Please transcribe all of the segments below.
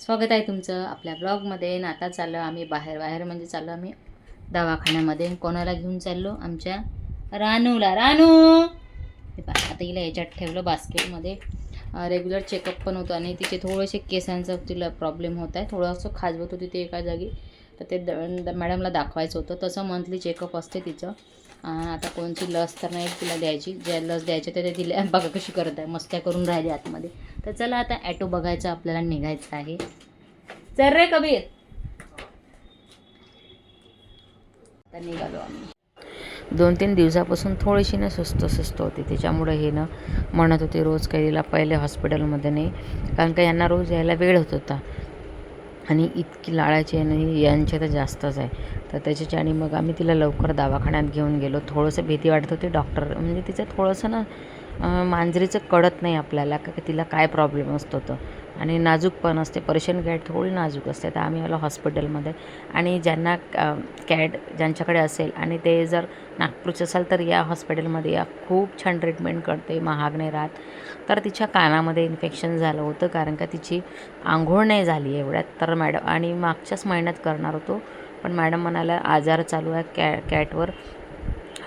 स्वागत आहे तुमचं आपल्या ब्लॉगमध्ये. ना आता चाललो आम्ही बाहेर. बाहेर म्हणजे चाललो आम्ही दवाखान्यामध्ये. कोणाला घेऊन चाललो? आमच्या रानूला. रानू! हे आता हिला याच्यात ठेवलं बास्केटमध्ये. रेग्युलर चेकअप पण होतं. आणि तिचे थोडेसे केसांचा तिला प्रॉब्लेम होत आहे. थोडंसं खाजवत होती ते एका जागी. तर ते द- मॅडमला दाखवायचं होतं. तसं मंथली चेकअप असते तिचं. आता कोणची लस तर नाही तिला द्यायची. ज्या लस द्यायच्या त्या दिल्या बघा कशी करत आहे. मस्त्या करून राहिली आतमध्ये. तर चला आता ॲटो बघायचं आपल्याला निघायचं आहे. चल रे कबीर. आता निघालो आम्ही. दोन तीन दिवसापासून थोडीशी ना सुस्त सुस्त होती. त्याच्यामुळे हे ना म्हणत होते रोज कैरीला पहिले हॉस्पिटलमध्ये नाही. कारण का यांना रोज यायला वेळ होत होता. आणि इतकी लाळाची आहे ना यांच्या तर जास्तच आहे. तर त्याच्याच्याने आणि मग आम्ही तिला लवकर दवाखान्यात घेऊन गेलो. थोडंसं भीती वाटत होती डॉक्टर म्हणजे तिचं थोडंसं ना मांजरीचं कळत नाही आपल्याला का की तिला काय प्रॉब्लेम असतो तो. आणि नाजूक पण असते. पर्शियन कॅट थोडी नाजूक असते. तर आम्ही आलो हॉस्पिटलमध्ये. आणि ज्यांना कॅट ज्यांच्याकडे असेल आणि ते जर नागपूरचे असाल तर या हॉस्पिटलमध्ये या खूप छान ट्रीटमेंट करते महाग नाही राहत तर तिच्या कानामध्ये इन्फेक्शन झालं होतं कारण का तिची आंघोळ नाही झाली एवढ्यात. तर मॅडम आणि मागच्याच महिन्यात करणार होतो. पण मॅडम म्हणाला आजार चालू आहे कॅ कॅटवर.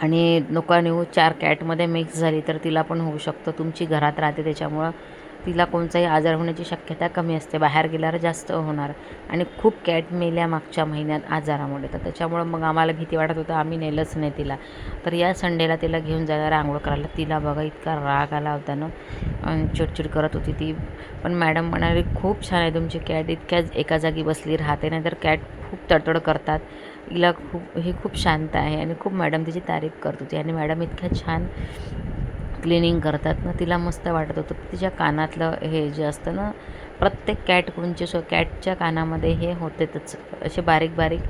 आणि नको नेऊ हो, चार कॅटमध्ये मिक्स झाली तर तिला पण होऊ शकतं. तुमची घरात राहते त्याच्यामुळं तिला कोणताही आजार होण्याची शक्यता कमी असते. बाहेर गेल्यावर जास्त होणार आणि खूप कॅट मेल्या मागच्या महिन्यात आजारामुळे. तर त्याच्यामुळं मग आम्हाला भीती वाटत होतं आम्ही नेलंच नाही तिला. तर या संडेला तिला घेऊन जायला आंघोळ करायला. तिला बघा इतका राग आला होता ना. चिडचिड करत होती ती. पण मॅडम म्हणाली खूप छान आहे तुमची कॅट. इतक्याच एका जागी बसली राहते नाहीतर कॅट खूप तडतड करतात. हिला खूप ही खूप शांत आहे आणि खूप मॅडम तिची तारीफ करत होती आणि मॅडम इतक्या छान क्लिनिंग करतात ना तिला मस्त वाटत होतं. तिच्या कानातलं हे जे असतं ना प्रत्येक कॅट कोणचे सो कॅटच्या कानामध्ये हे होतेच असे बारीक बारीक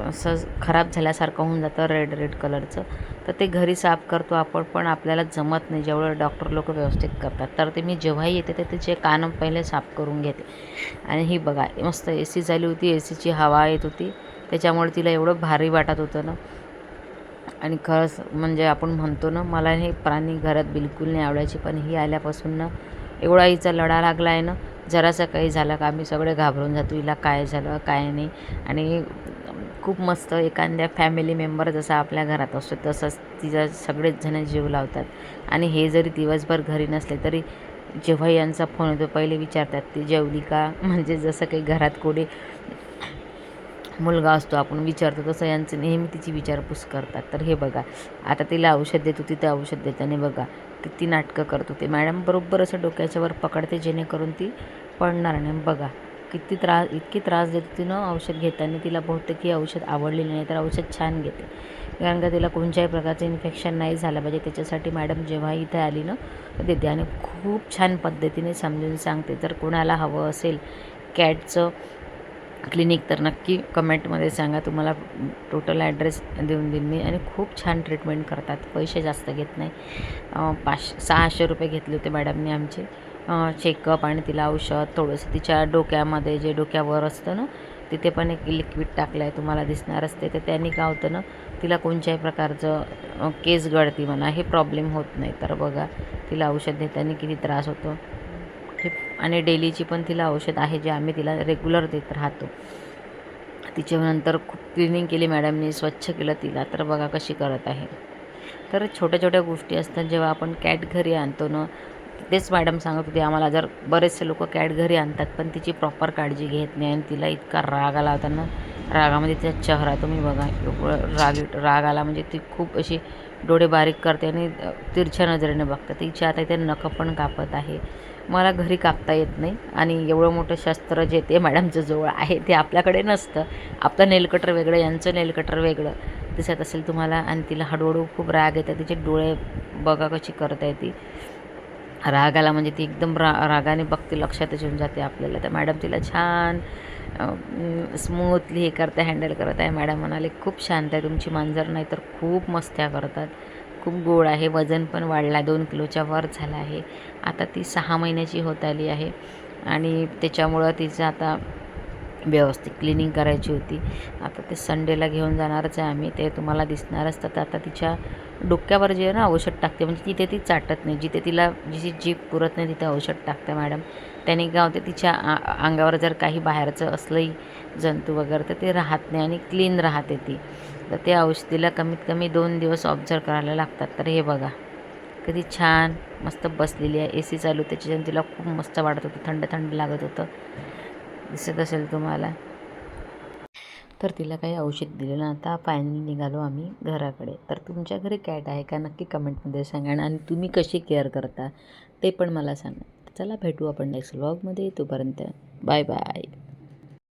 असं खराब झाल्यासारखं होऊन जातं रेड रेड कलरचं तर ते घरी साफ करतो आपण पण आपल्याला जमत नाही. जेवढं डॉक्टर लोक व्यवस्थित करतात. तर ते मी जेव्हाही येते तर तिचे कान पहिले साफ करून घेते. आणि ही बघा मस्त ए सी झाली होती ए सीची हवा येत होती. त्याच्यामुळे तिला एवढं भारी वाटत होतं ना. आणि खरंच म्हणजे आपण म्हणतो ना मला हे प्राणी घरात बिलकुल नाही आवडायचे पण ही आल्यापासून ना एवढा हिचा लढा लागला आहे ना जरासं काही झालं का आम्ही सगळे घाबरून जातो हिला काय झालं काय नाही. आणि खूप मस्त एखाद्या फॅमिली मेंबर जसा आपल्या घरात असतो तसंच तिचा सगळेच जण जीव लावतात. आणि हे जरी दिवसभर घरी नसले तरी जेव्हा यांचा फोन येतो पहिले विचारतात ती जेवली का? म्हणजे जसं काही घरात कोणी मुलगा असतो आपण विचारतो तसं यांचं नेहमी तिची विचारपूस करतात. तर हे बघा आता तिला औषध देत होती औषध देताना बघा किती नाटकं करत होते मॅडम बरोबर असं डोक्याच्यावर पकडते जेणेकरून ती पडणार नाही. बघा किती त्रास इतकी त्रास देत होती औषध घेताना. तिला बहुतेक ही औषध आवडलेलं नाही तर औषध छान घेते. कारण का तिला कोणत्याही प्रकारचं इन्फेक्शन नाही झालं पाहिजे. त्याच्यासाठी मॅडम जेव्हा इथे आली ना देते. आणि खूप छान पद्धतीने समजून सांगते. जर कोणाला हवं असेल कॅटचं क्लिनिक तर नक्की कमेंटमध्ये सांगा. तुम्हाला टोटल ॲड्रेस देऊन देईन मी. आणि खूप छान ट्रीटमेंट करतात. पैसे जास्त घेत नाही. पाचशे सहाशे रुपये घेतले होते मॅडमने आमचे. चेकअप आणि तिला औषध थोडंसं तिच्या डोक्यामध्ये जे डोक्यावर असतं ना तिथे पण एक लिक्विड टाकलं आहे तुम्हाला दिसणारच ते तर त्यांनी काय होतं ना तिला कोणत्याही प्रकारचं केस गळती म्हणा हे प्रॉब्लेम होत नाही. तर बघा तिला औषध देताना किती त्रास होतो. आणि डेलीची पण तिला औषध आहे जे आम्ही तिला रेग्युलर देत राहतो. तिच्यानंतर खूप क्लिनिंग केली मॅडमनी स्वच्छ केलं तिला. तर बघा कशी करत आहे. तर छोट्या छोट्या गोष्टी असतात. जेव्हा आपण कॅट घरी आणतो ना तेच मॅडम सांगत होते आम्हाला जर बरेचसे लोक कॅट घरी आणतात पण तिची प्रॉपर काळजी घेत नाही. आणि तिला इतका राग आला होता ना. रागामध्ये तिचा चेहरा तुम्ही बघा राग राग आला. म्हणजे ती खूप अशी डोळे बारीक करते आणि तिरछ्या नजरेने बघते. तिच्या आता इथे नखं पण कापत आहे मला घरी कापता येत नाही आणि एवढं मोठं शस्त्र जे ते मॅडमचं जवळ आहे ते आपल्याकडे नसतं. आपलं नेलकटर वेगळं यांचं नेलकटर वेगळं. दिसत असेल तुम्हाला आणि तिला हळूहळू खूप राग येतात तिचे डोळे बघा कशी करता येते. रागाला म्हणजे ती एकदम रा रागाने बघते लक्षातच येऊन जाते आपल्याला. तर मॅडम तिला छान स्मूथली हे करता हँडल करत आहे. मॅडम म्हणाले खूप शांत आहे तुमची मांजर नाही तर खूप मस्त्या करतात. खूप गोड आहे. वजन पण वाढला दोन किलोच्या वर झाला आहे. आता ती सहा महिन्याची होत आली आहे आणि त्याच्यामुळं तिचं आता व्यवस्थित क्लिनिंग करायची होती. आता ते संडेला घेऊन जाणारच आहे आम्ही. ते तुम्हाला दिसणारच. तर आता तिच्या डोक्यावर जे आहे ना औषध टाकते. म्हणजे तिथे ती चाटत नाही. जिथे तिला जिची जीभ पुरत नाही तिथे औषध टाकते मॅडम त्याने काय ते तिच्या आ- अंगावर जर काही बाहेरचं असलंही जंतू वगैरे तर ते राहत नाही आणि क्लीन राहते ती. तर ते औषधीला कमीत कमी दोन दिवस ऑब्झर्व करायला लागतात. तर हे बघा. कधी छान मस्त बसलेली आहे. ए सी चालू त्याच्याच्यानं तिला खूप मस्त वाटत होतं. थंड थंड लागत होतं. दिसत असेल तुम्हाला. तर तिला काही औषध दिलेलं आता फायनली निघालो आम्ही घराकडे. तर तुमच्या घरी कॅट आहे का? नक्की कमेंटमध्ये सांगा आणि तुम्ही कशी केअर करता? ते पण मला सांगा. चला भेटू आपण नेक्स्ट व्लॉगमध्ये तोपर्यंत बाय बाय